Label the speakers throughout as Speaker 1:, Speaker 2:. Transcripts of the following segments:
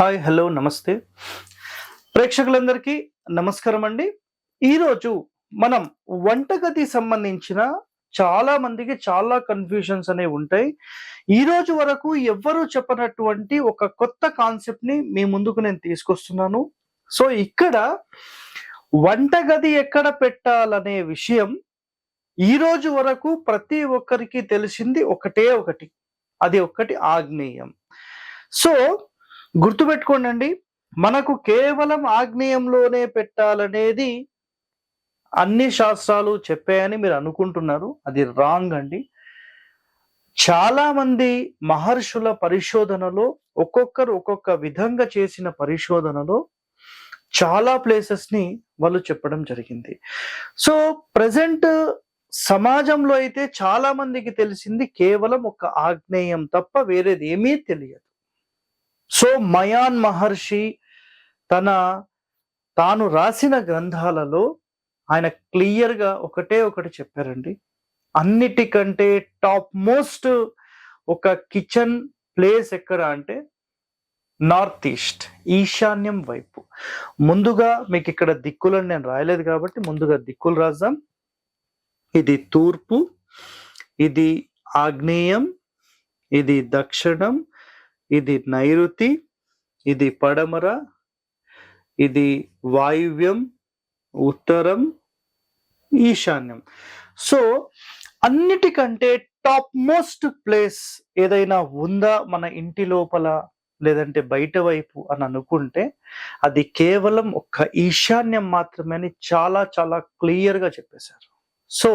Speaker 1: Hi hello నమస్తే. ప్రేక్షకులందరికీ నమస్కారం అండి ఈరోజు మనం వంటగది సంబంధించిన చాలా మందికి చాలా కన్ఫ్యూషన్స్ అనేవి ఉంటాయి. ఈ రోజు వరకు ఎవ్వరూ చెప్పనటువంటి ఒక కొత్త కాన్సెప్ట్ని మీ ముందుకు నేను తీసుకొస్తున్నాను. సో ఇక్కడ వంటగది ఎక్కడ పెట్టాలనే విషయం ఈ రోజు వరకు ప్రతి ఒక్కరికి తెలిసింది ఒకటే ఒకటి. అది ఒక్కటి ఆగ్నేయం. సో గుర్తుపెట్టుకోండి మనకు కేవలం ఆగ్నేయంలోనే పెట్టాలనేది అన్ని శాస్త్రాలు చెప్పాయని మీరు అనుకుంటున్నారు అది రాంగ్ అండి. చాలామంది మహర్షుల పరిశోధనలో ఒక్కొక్కరు ఒక్కొక్క విధంగా చేసిన పరిశోధనలో చాలా ప్లేసెస్ని వాళ్ళు చెప్పడం జరిగింది. సో ప్రజెంట్ సమాజంలో అయితే చాలామందికి తెలిసింది కేవలం ఒక ఆగ్నేయం తప్ప వేరేది ఏమీ తెలియదు. సో మయాన్ మహర్షి తన తాను రాసిన గ్రంథాలలో ఆయన క్లియర్గా ఒకటే ఒకటి చెప్పారండి. అన్నిటికంటే టాప్ మోస్ట్ ఒక కిచెన్ ప్లేస్ ఎక్కడ అంటే నార్త్ ఈస్ట్ ఈశాన్యం వైపు. ముందుగా మీకు ఇక్కడ దిక్కులను నేను రాయలేదు కాబట్టి ముందుగా దిక్కులు రాద్దాం. ఇది తూర్పు ఇది ఆగ్నేయం ఇది దక్షిణం ఇది నైరుతి ఇది పడమర ఇది వాయువ్యం ఉత్తరం ఈశాన్యం. సో అన్నిటికంటే టాప్ మోస్ట్ ప్లేస్ ఏదైనా ఉందా మన ఇంటి లోపల లేదంటే బయట వైపు అని అనుకుంటే అది కేవలం ఒక్క ఈశాన్యం మాత్రమే అని చాలా చాలా క్లియర్గా చెప్పేశారు. సో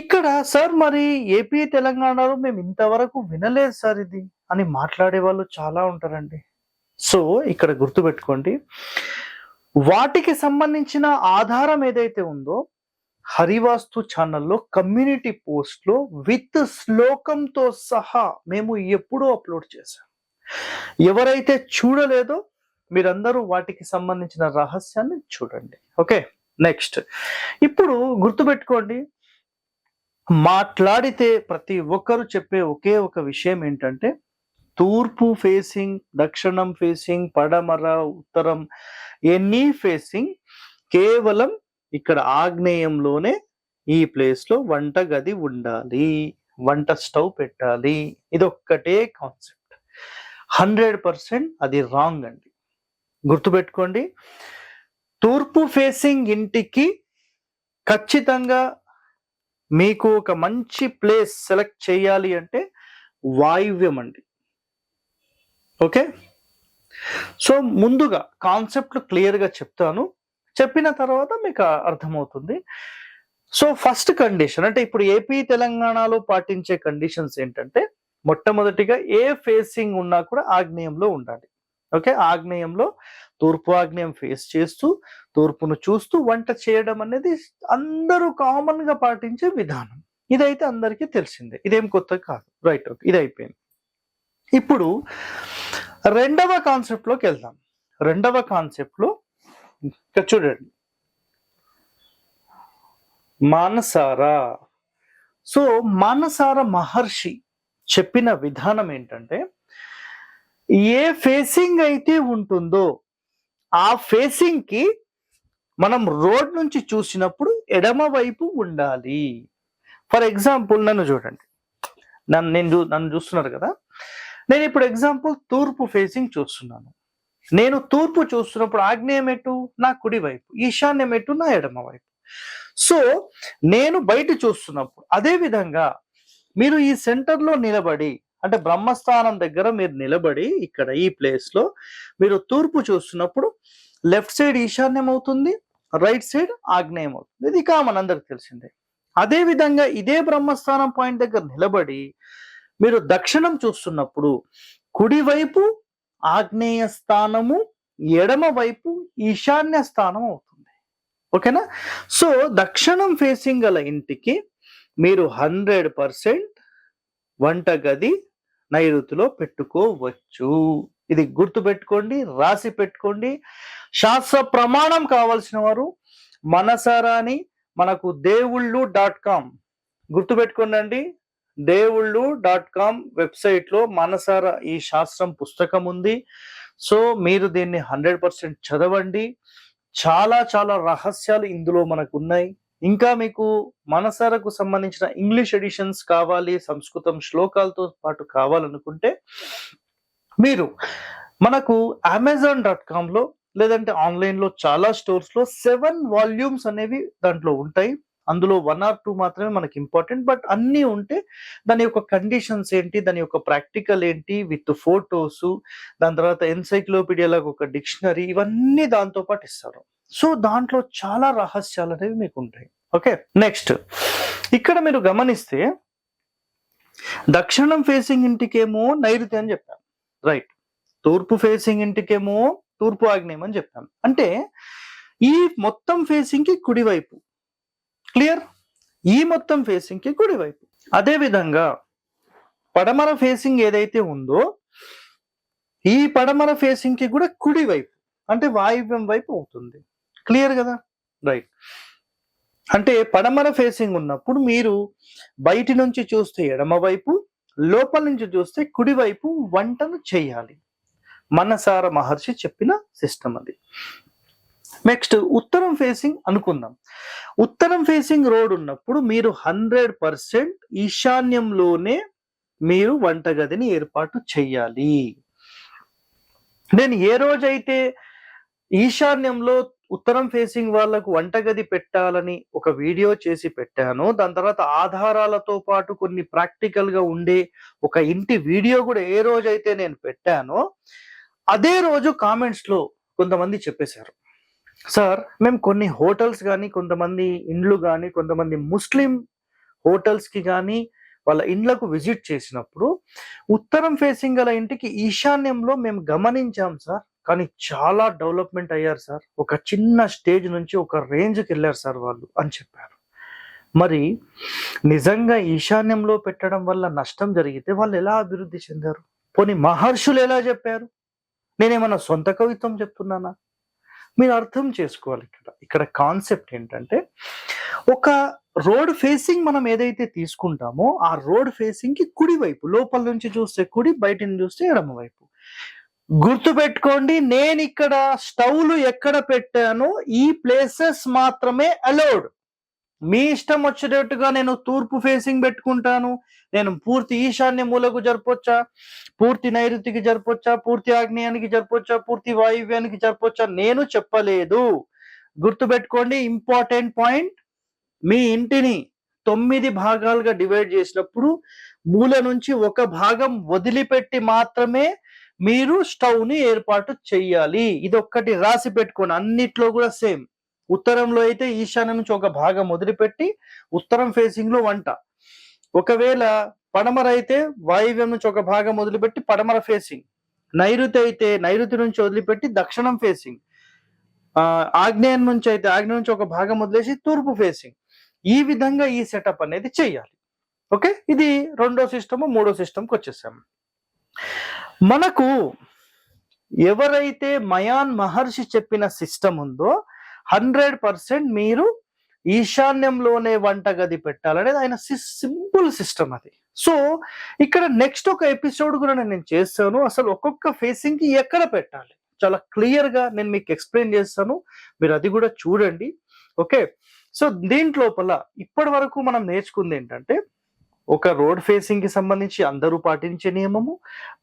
Speaker 1: ఇక్కడ సార్ మరి ఏపీ తెలంగాణలో మేము ఇంతవరకు వినలేదు సార్ ఇది అని మాట్లాడే వాళ్ళు చాలా ఉంటారండి. సో ఇక్కడ గుర్తుపెట్టుకోండి. వాటికి సంబంధించిన ఆధారం ఏదైతే ఉందో హరివాస్తు ఛానల్లో కమ్యూనిటీ పోస్ట్లో విత్ శ్లోకంతో సహా మేము ఎప్పుడూ అప్లోడ్ చేశాం. ఎవరైతే చూడలేదో మీరందరూ వాటికి సంబంధించిన రహస్యాన్ని చూడండి. ఓకే? నెక్స్ట్ ఇప్పుడు గుర్తుపెట్టుకోండి మాట్లాడితే ప్రతి ఒక్కరు చెప్పే ఒకే ఒక విషయం ఏంటంటే తూర్పు ఫేసింగ్ దక్షిణం ఫేసింగ్ పడమర ఉత్తరం ఎనీ ఫేసింగ్ కేవలం ఇక్కడ ఆగ్నేయంలోనే ఈ ప్లేస్లో వంట గది ఉండాలి. వంట స్టవ్ పెట్టాలి. ఇది ఒక్కటే కాన్సెప్ట్ హండ్రెడ్ పర్సెంట్ అది రాంగ్ అండి. గుర్తుపెట్టుకోండి తూర్పు ఫేసింగ్ ఇంటికి ఖచ్చితంగా మీకు ఒక మంచి ప్లేస్ సెలెక్ట్ చేయాలి అంటే వాయువ్యం అండి. ఓకే? సో ముందుగా కాన్సెప్ట్ క్లియర్గా చెప్తాను. చెప్పిన తర్వాత మీకు అర్థమవుతుంది. సో ఫస్ట్ కండిషన్ అంటే ఇప్పుడు ఏపీ తెలంగాణలో పాటించే కండిషన్స్ ఏంటంటే మొట్టమొదటిగా ఏ ఫేసింగ్ ఉన్నా కూడా ఆగ్నేయంలో ఉండాలి. ఓకే? ఆగ్నేయంలో తూర్పు ఆగ్నేయం ఫేస్ చేస్తూ తూర్పును చూస్తూ వంట చేయడం అనేది అందరూ కామన్గా పాటించే విధానం. ఇదైతే అందరికీ తెలిసిందే. ఇదేం కొత్త కాదు. రైట్ ఓకే ఇది అయిపోయింది. ఇప్పుడు రెండవ కాన్సెప్ట్లోకి వెళ్దాం. రెండవ కాన్సెప్ట్లో ఇక్కడ చూడండి. మానసారా? సో మానసార మహర్షి చెప్పిన విధానం ఏంటంటే ఏ ఫేసింగ్ అయితే ఉంటుందో ఆ ఫేసింగ్కి మనం రోడ్ నుంచి చూసినప్పుడు ఎడమ వైపు ఉండాలి. ఫర్ ఎగ్జాంపుల్ నన్ను చూడండి. నన్ను నేను చూ- నన్ను చూస్తున్నారు కదా? నేను ఇప్పుడు ఎగ్జాంపుల్ తూర్పు ఫేసింగ్ చూస్తున్నాను. నేను తూర్పు చూస్తున్నప్పుడు ఆగ్నేయం ఎటు? నా కుడి వైపు. ఈశాన్యం ఎటు? నా ఎడమ వైపు. సో నేను బయట చూస్తున్నప్పుడు అదే విధంగా మీరు ఈ సెంటర్లో నిలబడి అంటే బ్రహ్మస్థానం దగ్గర మీరు నిలబడి ఇక్కడ ఈ ప్లేస్లో మీరు తూర్పు చూస్తున్నప్పుడు లెఫ్ట్ సైడ్ ఈశాన్యం అవుతుంది రైట్ సైడ్ ఆగ్నేయం అవుతుంది ఇది కామన్ అందరికి తెలిసిందే. అదే విధంగా ఇదే బ్రహ్మస్థానం పాయింట్ దగ్గర నిలబడి మీరు దక్షిణం చూస్తున్నప్పుడు కుడివైపు ఆగ్నేయ స్థానము ఎడమ వైపు ఈశాన్య స్థానం అవుతుంది. ఓకేనా? సో దక్షిణం ఫేసింగ్ గల ఇంటికి మీరు హండ్రెడ్ పర్సెంట్ వంటగది నైరుతిలో పెట్టుకోవచ్చు. ఇది గుర్తు పెట్టుకోండి రాసి పెట్టుకోండి. శాస్త్ర ప్రమాణం కావాల్సిన వారు మనసారాని మనకు దేవుళ్ళు డాట్ కామ్. గుర్తు పెట్టుకోండి దేవుళ్ళు డాట్ కామ్ వెబ్సైట్లో మనసారా ఈ శాస్త్రం పుస్తకం ఉంది. సో మీరు దీన్ని హండ్రెడ్ పర్సెంట్ చదవండి. చాలా చాలా రహస్యాలు ఇందులో మనకు ఉన్నాయి. ఇంకా మీకు మనసారకు సంబంధించిన ఇంగ్లీష్ ఎడిషన్స్ కావాలి సంస్కృతం శ్లోకాలతో పాటు కావాలనుకుంటే మీరు మనకు అమెజాన్ డాట్ కామ్లో లేదంటే ఆన్లైన్లో చాలా స్టోర్స్లో సెవెన్ వాల్యూమ్స్ అనేవి దాంట్లో ఉంటాయి. అందులో వన్ ఆర్ టూ మాత్రమే మనకి ఇంపార్టెంట్. బట్ అన్నీ ఉంటే దాని యొక్క కండిషన్స్ ఏంటి దాని యొక్క ప్రాక్టికల్ ఏంటి విత్ ఫోటోస్ దాని తర్వాత ఎన్సైక్లోపీడియాలకు ఒక డిక్షనరీ ఇవన్నీ దాంతో పాటు ఇస్తారు. సో దాంట్లో చాలా రహస్యాలు అనేవి మీకు ఉంటాయి ఓకే నెక్స్ట్. ఇక్కడ మీరు గమనిస్తే దక్షిణం ఫేసింగ్ ఇంటికేమో నైరుతి అని చెప్పాం. రైట్ తూర్పు ఫేసింగ్ ఇంటికేమో తూర్పు ఆగ్నేయం అని చెప్పాం. అంటే ఈ మొత్తం ఫేసింగ్కి కుడివైపు. క్లియర్ ఈ మొత్తం ఫేసింగ్కి కుడివైపు. అదే విధంగా పడమర ఫేసింగ్ ఏదైతే ఉందో ఈ పడమర ఫేసింగ్కి కూడా కుడివైపు. అంటే వాయువ్యం వైపు అవుతుంది. క్లియర్ కదా? రైట్ అంటే పడమర ఫేసింగ్ ఉన్నప్పుడు మీరు బయటి నుంచి చూస్తే ఎడమ వైపు లోపల నుంచి చూస్తే కుడివైపు వంటను చేయాలి. మనసార మహర్షి చెప్పిన సిస్టమ్ అది. నెక్స్ట్ ఉత్తరం ఫేసింగ్ అనుకుందాం. ఉత్తరం ఫేసింగ్ రోడ్ ఉన్నప్పుడు మీరు హండ్రెడ్ పర్సెంట్ ఈశాన్యంలోనే మీరు వంటగదిని ఏర్పాటు చేయాలి. నేను ఏ రోజైతే ఈశాన్యంలో ఉత్తరం ఫేసింగ్ వాళ్ళకు వంటగది పెట్టాలని ఒక వీడియో చేసి పెట్టాను. దాని తర్వాత ఆధారాలతో పాటు కొన్ని ప్రాక్టికల్గా ఉండే ఒక ఇంటి వీడియో కూడా ఏ రోజైతే నేను పెట్టానో అదే రోజు కామెంట్స్లో కొంతమంది చెప్పేశారు. సార్ మేము కొన్ని హోటల్స్ కానీ కొంతమంది ఇండ్లు కానీ కొంతమంది ముస్లిం హోటల్స్కి కానీ వాళ్ళ ఇండ్లకు విజిట్ చేసినప్పుడు ఉత్తరం ఫేసింగ్ గల ఇంటికి ఈశాన్యంలో మేము గమనించాం సార్. కానీ చాలా డెవలప్మెంట్ అయ్యారు సార్. ఒక చిన్న స్టేజ్ నుంచి ఒక రేంజ్కి వెళ్ళారు సార్ వాళ్ళు అని చెప్పారు. మరి నిజంగా ఈశాన్యంలో పెట్టడం వల్ల నష్టం జరిగితే వాళ్ళు ఎలా అభివృద్ధి చెందారు? పోనీ మహర్షులు ఎలా చెప్పారు? నేనేమన్నా సొంత కవిత్వం చెప్తున్నానా? మీరు అర్థం చేసుకోవాలి ఇక్కడ. ఇక్కడ కాన్సెప్ట్ ఏంటంటే ఒక రోడ్ ఫేసింగ్ మనం ఏదైతే తీసుకుంటామో ఆ రోడ్ ఫేసింగ్కి కుడి వైపు లోపల నుంచి చూస్తే కుడి బయట చూస్తే ఎడమ వైపు గుర్తు పెట్టుకోండి నేను ఇక్కడ స్టవ్లు ఎక్కడ పెట్టానో ఈ ప్లేసెస్ మాత్రమే అలౌడ్ మీ ఇష్టం వచ్చేటట్టుగా నేను తూర్పు ఫేసింగ్ పెట్టుకుంటాను నేను పూర్తి ఈశాన్య మూలకు జరపొచ్చా పూర్తి నైరుతికి జరపొచ్చా పూర్తి ఆగ్నేయానికి జరపొచ్చా పూర్తి వాయువ్యానికి జరపొచ్చా నేను చెప్పలేదు. గుర్తుపెట్టుకోండి ఇంపార్టెంట్ పాయింట్ మీ ఇంటిని తొమ్మిది భాగాలుగా డివైడ్ చేసినప్పుడు మూల నుంచి ఒక భాగం వదిలిపెట్టి మాత్రమే మీరు స్టవ్ని ఏర్పాటు చెయ్యాలి. ఇది ఒక్కటి రాసి పెట్టుకోండి. అన్నిట్లో కూడా సేమ్. ఉత్తరంలో అయితే ఈశాన్యం నుంచి ఒక భాగం వదిలిపెట్టి ఉత్తరం ఫేసింగ్లో వంట. ఒకవేళ పడమర అయితే వాయువ్యం నుంచి ఒక భాగం వదిలిపెట్టి పడమర ఫేసింగ్ నైరుతి అయితే నైరుతి నుంచి వదిలిపెట్టి దక్షిణం ఫేసింగ్ ఆగ్నేయం నుంచి అయితే ఆగ్నేయం నుంచి ఒక భాగం వదిలేసి తూర్పు ఫేసింగ్ ఈ విధంగా ఈ సెటప్ అనేది చేయాలి ఓకే? ఇది రెండో సిస్టమ్ మూడో సిస్టమ్కి వచ్చేసాము మనకు ఎవరైతే మయాన్ మహర్షి చెప్పిన సిస్టమ్ ఉందో హండ్రెడ్ పర్సెంట్ మీరు ఈశాన్యంలోనే వంటగది పెట్టాలనేది ఆయన సింపుల్ సిస్టమ్ అది. సో ఇక్కడ నెక్స్ట్ ఒక ఎపిసోడ్ కూడా నేను చేస్తాను అసలు ఒక్కొక్క ఫేసింగ్కి ఎక్కడ పెట్టాలి? చాలా క్లియర్గా నేను మీకు ఎక్స్ప్లెయిన్ చేస్తాను. మీరు అది కూడా చూడండి. ఓకే? సో దీంట్లోపల ఇప్పటి వరకు మనం నేర్చుకుంది ఏంటంటే ఒక రోడ్ ఫేసింగ్కి సంబంధించి అందరూ పాటించే నియమము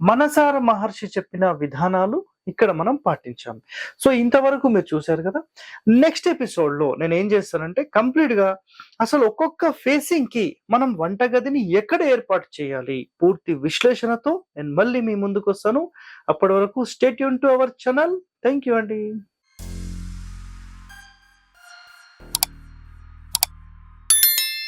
Speaker 1: మనసార మహర్షి చెప్పిన విధానాలు ఇక్కడ మనం పాటించాం. సో ఇంతవరకు మీరు చూశారు కదా నెక్స్ట్ ఎపిసోడ్లో నేను ఏం చేస్తానంటే కంప్లీట్గా అసలు ఒక్కొక్క ఫేసింగ్కి మనం వంటగదిని ఎక్కడ ఏర్పాటు చేయాలి పూర్తి విశ్లేషణతో నేను మళ్ళీ మీ ముందుకు వస్తాను అప్పటి వరకు stay Yoon to our channel. Thank you అండి.